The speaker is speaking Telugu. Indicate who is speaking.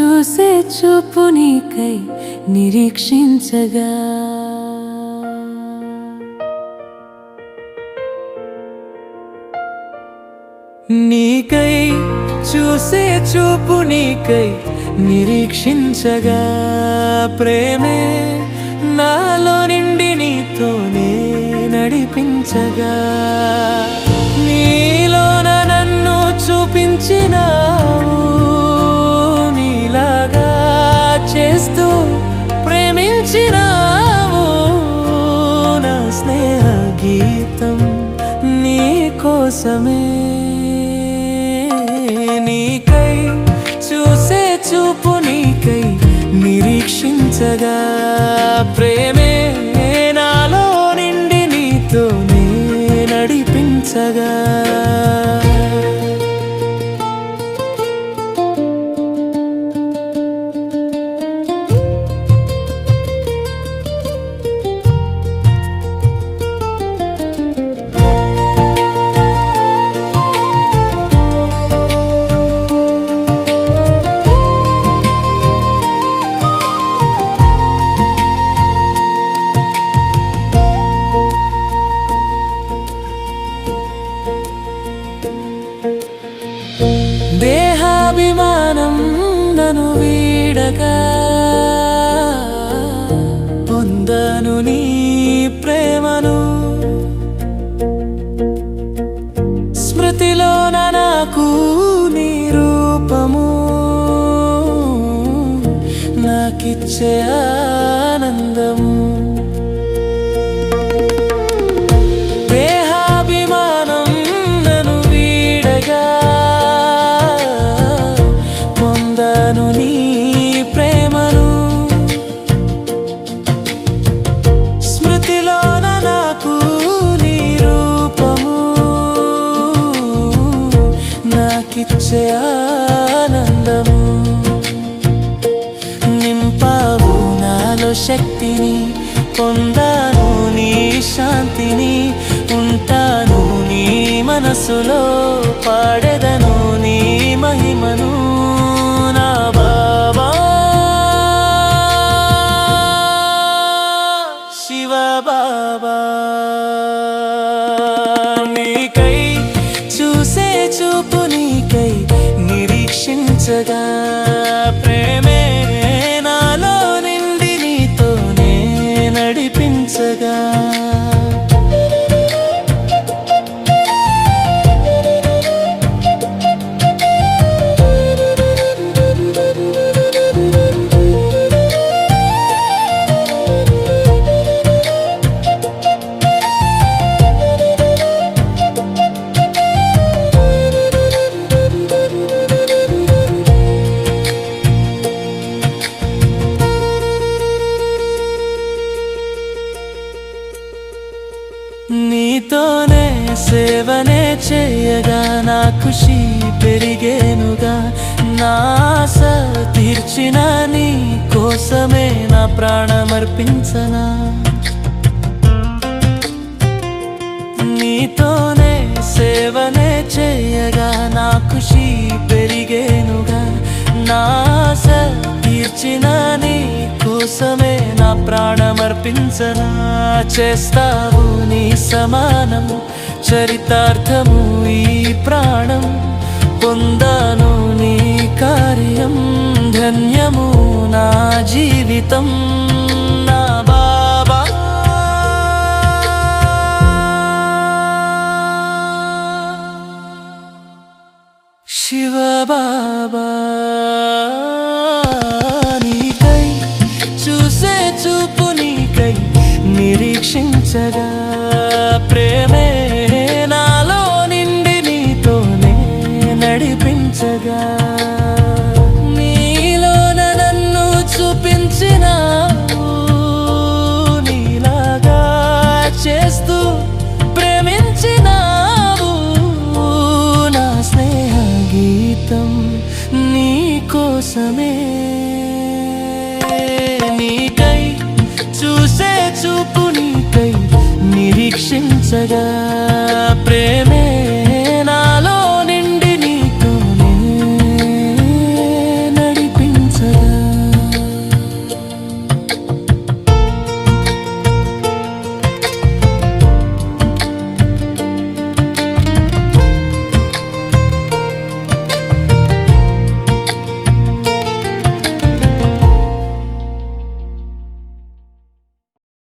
Speaker 1: చూసే చూపు నీకై నిరీక్షించగా.
Speaker 2: నీకై చూసే చూపు నీకై నిరీక్షించగా. ప్రేమే నాలో నిండి నీతోనే నడిపించగా. నీలోన గీతం నీ కోసమే. నీకై చూసే చూపు నీకై నిరీక్షించగా ప్రేమే స్మృతిలోన నాకు నీ రూపము నాకిచ్చే నాకిచ్చే ఆనందము. నింపావు నాలో శక్తిని పొందాను నీ శాంతిని ఉంటాను నీ మనసులో పాడెదను నిరీక్షించగా ప్రేమే చేయగా నా ఖుషి పెరిగేనుగా. నా ఆశ తీర్చిన నీ కోసమే నా ప్రాణమర్పించనా. నీతోనే సేవనే చేయగా నా ఖుషి పెరిగేనుగా. నా ఆశ తీర్చిన నీ కోసమే నా ప్రాణమర్పించనా. చేస్తావు నీ సమానము చరితార్థము ఈ ప్రాణం. పొందాను నీ కార్యం. ధన్యము నా జీవితం. నా బాబా. శివ బాబా నీకై చూసే చూపు నీకై నిరీక్షించగా. నడిపించగా నీలోన నన్ను చూపించినావు. నీలాగా చేస్తూ ప్రేమించినావు. నా స్నేహ గీతం నీ కోసమే. నీకై చూసే చూపు నీకై నిరీక్షించగా ప్రేమే